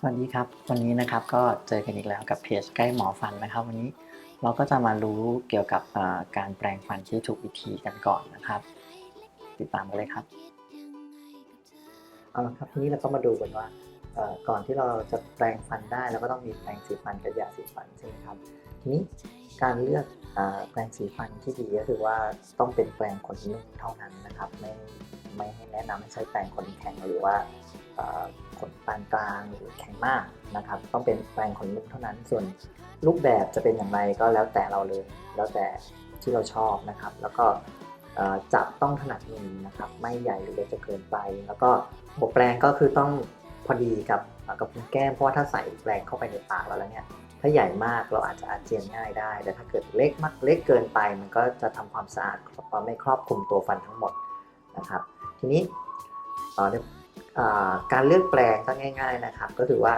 สวัสดีครับ วันนี้นะครับก็เจอกันอีกแล้วกับเพจใกล้หมอฟันนะครับ วันนี้เราก็จะมารู้เกี่ยวกับการแปลงฟันที่ถูกวิธีกันก่อนนะครับ ติดตามกันเลยครับเอาละครับทีนี้เราก็มาดูกันว่าก่อนที่เราจะแปลงฟันได้เราก็ต้องมีแปรงสีฟันกับยาสีฟันใช่ไหมครับทีนี้การเลือกแปรงสีฟันที่ดีก็คือว่าต้องเป็นแปรงขนนุ่มเท่านั้นนะครับ ไม่ไม่ให้แนะนำให้ใช้แปรงขนแข็งหรือว่า ขนปานกลางหรือแข็งมากนะครับต้องเป็นแปรงขนนุ่มเท่านั้น ส่วนรูปแบบจะเป็นอย่างไรก็แล้วแต่เราเลย แล้วแต่ที่เราชอบนะครับ แล้วก็จับต้องถนัดมือนะครับ ไม่ใหญ่หรือเล็กจนเกินไป แล้วก็หัวแปรงก็คือต้องพอดีกับกับพุ้งแก้มเพราะว่าถ้าใส่แปรงเข้าไปในปากเราแล้วเนี่ยถ้าใหญ่มากเราอาจจะอาเจียนง่ายได้ แต่ถ้าเกิดเล็กมากเล็กเกินไป มันก็จะทำความสะอาดความไม่ครอบคลุมตัวฟันทั้งหมดนะครับ ทีนี้เอ่ออ่า การเลือกแปลงก็ง่าย ๆนะครับ ก็คือว่า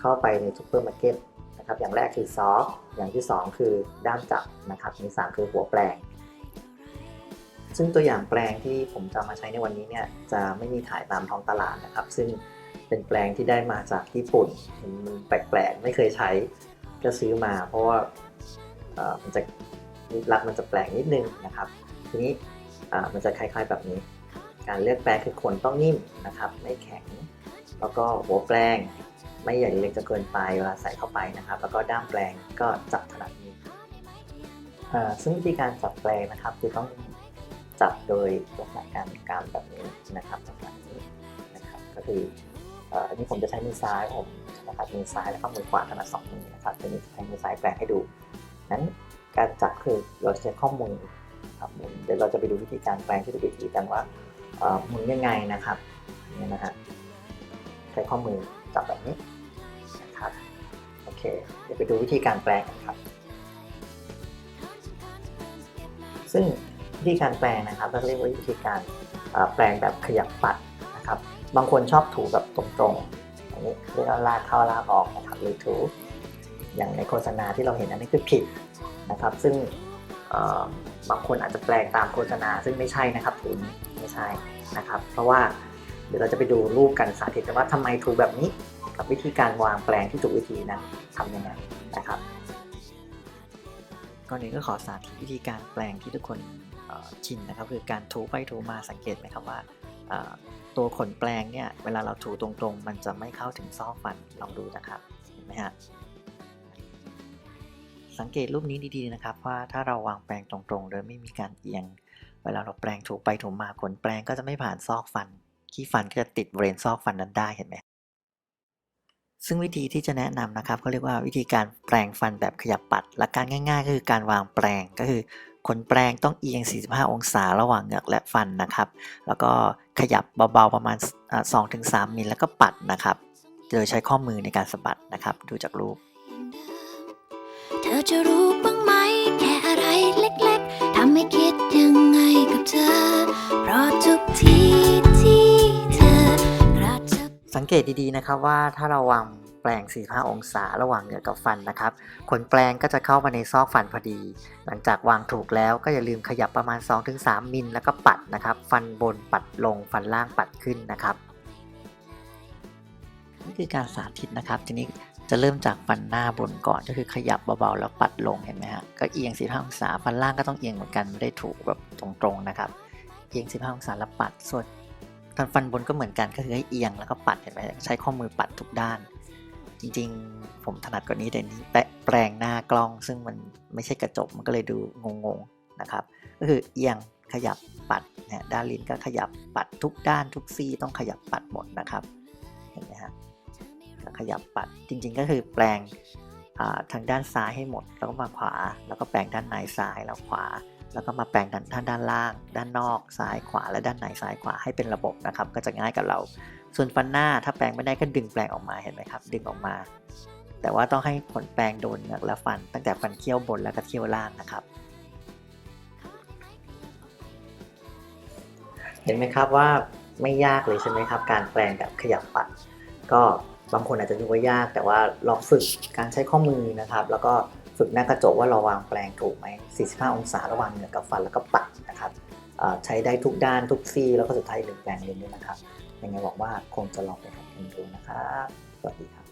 เข้าไปในซูเปอร์มาร์เก็ตนะครับอย่างแรกคือซอฟอย่างที่ 2 คือด้ามจับนะครับอย่างที่สามคือหัวแปลง ซึ่งตัวอย่างแปลงที่ผมจะมาใช้ในวันนี้เนี่ยจะไม่มีขายตามท้องตลาดนะครับ ซึ่งเป็นแปลงที่ได้มาจากญี่ปุ่นมันแปลกๆไม่เคยใช้ก็ซื้อมา เพราะว่ามันจะลักมันจะแปลกนิดนึงนะครับ ทีนี้มันจะคล้ายๆแบบนี้ การเลือกแปรงคือขนต้องนิ่มนะครับ ไม่แข็ง แล้วก็หัวแปรงไม่ใหญ่เล็กจนเกินไปเวลาใส่เข้าไปนะครับ แล้วก็ด้ามแปรงก็จับถนัดมือซึ่งวิธีการจับแปรงนะครับ คือต้องจับโดยลักษณะการกำแบบนี้นะครับลักษณะนี้นะครับก็คืออันนี้ผมจะใช้มือซ้ายผมนะครับมือซ้ายแล้วก็มือขวาถนัดสองมือนะครับจะมีใช้มือซ้ายแปรงให้ดูนั้นการจับคือเราจะใช้ข้อมือครับมุนเดี๋ยวเราจะไปดูวิธีการแปรงที่ถูกวิธีกันว่า หมุนยังไงนะครับนี่นะฮะใช้ข้อมือจับแบบนี้นะครับโอเค เดี๋ยวไปดูวิธีการแปลกันครับ ซึ่งวิธีการแปลงนะครับเราเรียกว่าวิธีการแปลงแบบขยับปัดนะครับ บางคนชอบถูแบบตรงๆอย่างนี้เรียกว่าลากเข้าลากออกนะครับหรือถูอย่างในโฆษณาที่เราเห็นอันนี้คือผิดนะครับ ซึ่งบางคนอาจจะแปลงตามโฆษณาซึ่งไม่ใช่นะครับถูนี้ ใช่นะครับ เพราะว่าเดี๋ยวเราจะไปดูรูปกันสาธิตกันว่าทำไมถูแบบนี้กับวิธีการวางแปลงที่ถูกวิธีนั้นทำยังไงนะครับก่อนอื่นก็ขอสาธิตวิธีการแปลงที่ทุกคนชินนะครับ คือการถูไปถูมาสังเกตไหมครับว่าตัวขนแปลงเนี่ยเวลาเราถูตรงๆ มันจะไม่เข้าถึงซอกฟันลองดูนะครับเห็นไหมฮะสังเกตรูปนี้ดีๆนะครับว่าถ้าเราวางแปรงตรงๆ โดยไม่มีการเอียง เวลาเราแปรงถูไปถูมาขนแปรงก็จะไม่ผ่านซอกฟัน ขี้ฟันก็จะติดบริเวณซอกฟันนั้นได้เห็นไหมซึ่งวิธีที่จะแนะนำนะครับเขาเรียกว่าวิธีการแปรงฟันแบบขยับปัดหลักการง่ายๆ ก็คือการวางแปรงก็คือขนแปรงต้องเอียง 45 องศาระหว่างเหงือกและฟันนะครับ แล้วก็ขยับเบาๆประมาณอ่า2-3 มิลแล้วก็ปัดนะครับ โดยใช้ข้อมือในการสะบัดนะครับ ดูจากรูป เธอจะรู้บ้างไหมแค่อะไรเล็กๆทำให้คิดยังไง สังเกตดีๆนะครับว่าถ้าเราวางแปลง 45 องศาระหว่างเหงือกกับฟันนะครับขนแปลงก็จะเข้ามาในซอกฟันพอดี หลังจากวางถูกแล้วก็อย่าลืมขยับประมาณ 2-3 มิลแล้วก็ปัดนะครับ ฟันบนปัดลงฟันล่างปัดขึ้นนะครับนี่คือการสาธิตนะครับ ทีนี้จะเริ่มจากฟันหน้าบนก่อนก็คือขยับเบาๆแล้วปัดลงเห็นไหมฮะก็เอียง45องศาฟันล่างก็ต้องเอียงเหมือนกันไม่ได้ถูกแบบตรงๆนะครับ เอียง 15 องศาแล้วปัด ส่วนทางฟันบนก็เหมือนกันก็คือให้เอียงแล้วก็ปัดเห็นไหมใช้ข้อมือปัดทุกด้าน จริงๆ ผมถนัดกว่านี้แต่นี้แปะแปลงหน้ากล้องซึ่งมันไม่ใช่กระจกมันก็เลยดูงงๆนะครับ ก็คือเอียงขยับปัดนี่ยด้านลิ้นก็ขยับปัดทุกด้านทุกซี่ต้องขยับปัดหมดนะครับเห็นไหมฮะก็ขยับปัดจริงๆก็คือแปลงทางด้านซ้ายให้หมด แล้วก็มาขวา แล้วก็แปลงด้านในซ้ายแล้วขวา แล้วก็มาแปลงด้านด้านด้านล่าง ด้านนอกซ้ายขวาและด้านในซ้ายขวาให้เป็นระบบนะครับ ก็จะง่ายกับเรา ส่วนฟันหน้าถ้าแปลงไม่ได้ก็ดึงแปลงออกมาเห็นไหมครับ ดึงออกมา แต่ว่าต้องให้ผลแปลงโดนเหงือกและฟัน ตั้งแต่ฟันเคี้ยวบนแล้วก็เคี้ยวล่างนะครับ เห็นไหมครับว่าไม่ยากเลยใช่ไหมครับ การแปลงแบบขยับปัด ก็บางคนอาจจะดูว่ายาก แต่ว่าลองฝึกการใช้ข้อมือนะครับ แล้วก็ ฝึกหน้ากระจกว่าเราวางแปลงถูกไหม 45 องศาระหว่างเหนือกับฟันแล้วก็ปัดนะครับใช้ได้ทุกด้านทุกซี่ แล้วก็สุดท้ายลืมแปลงเรียนด้วยนะครับ ยังไงบอกว่าคงจะลองไปทำกันดูนะครับ สวัสดีครับ